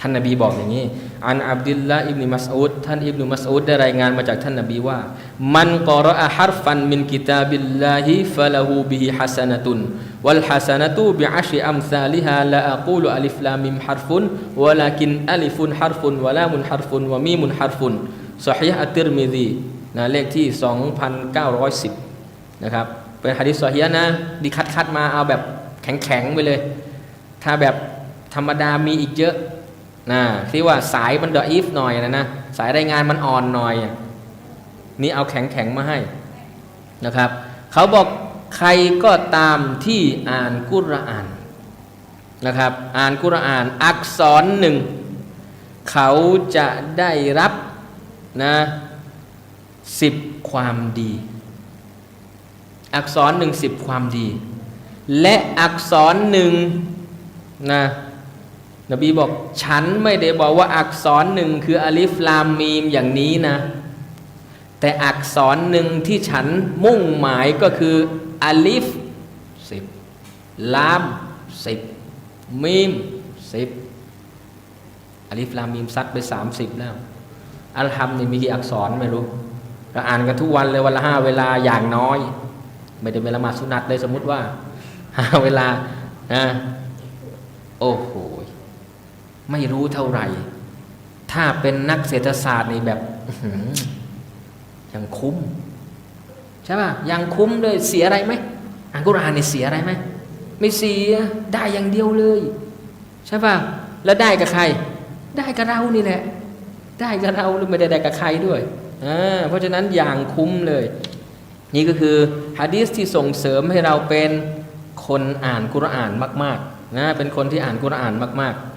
ท่านนบีบอกอย่างนี้ อันอับดุลละอิบนิมัสอุดท่านอิบนุมัสอุดได้รายงานมาจากท่านนบีว่า มันกอรอะฮัรฟันมินกิตาบิลลาฮิฟะละหูบิฮิฮัสนะตุนวัลฮัสนะตุบิอัชอัมซาลิฮาละอะกูลอัลิฟลามิมฮัรฟุนวะลากินอัลิฟุนฮัรฟุนวะลามุนฮัรฟุนวะมีมุนฮัรฟุนซอฮีฮ์อัติรมิซีนะเลขที่ 2910 นะครับ เป็นฮะดิษซอฮีฮ์นะดีคัดคัดมาเอาแบบแข็งๆไปเลย ถ้าแบบธรรมดามีอีกเยอะ นะที่ว่าสายมันดออีฟหน่อยนะนะสายรายงานมันอ่อนหน่อย นี่เอาแข็งๆมาให้นะครับเขาบอกใครก็ตามที่อ่านกุรอานนะครับ อ่านกุรอานอักษรหนึ่งเขาจะได้รับนะสิบความดี อักษรหนึ่งสิบความดี และอักษรหนึ่งนะ นบีบอกฉันไม่ได้บอกว่าอักษรหนึ่งคืออลิฟลามมีมอย่างนี้นะ แต่อักษรหนึ่งที่ฉันมุ่งหมายก็คืออลิฟสิบลามสิบมีมสิบอลิฟลามมีมซัดไปสามสิบแล้ว อัลฮัมนี่มีกี่อักษรไม่รู้เราอ่านกันทุกวันเลยวันละห้าเวลาอย่างน้อย ไม่ได้เป็นละหมาดสุนัตเลยสมมุติว่าหาเวลานะโอ้โห ไม่รู้เท่าไหร่ ถ้าเป็นนักเศรษฐศาสตร์นี่แบบยังคุ้ม ใช่ป่ะยังคุ้มเลยเสียอะไรไหมอ่านกุรอานนี่เสียอะไรไหมไม่เสียได้อย่างเดียวเลย ใช่ป่ะแล้วได้กับใคร ได้กับเรานี่แหละ ได้กับเราหรือไม่ได้ได้กับใครด้วยอ่าเพราะฉะนั้นอย่างคุ้มเลย นี่ก็คือฮะดีษที่ส่งเสริมให้เราเป็นคนอ่านกุรอานมากๆนะเป็นคนที่อ่านกุรอานมาก ๆ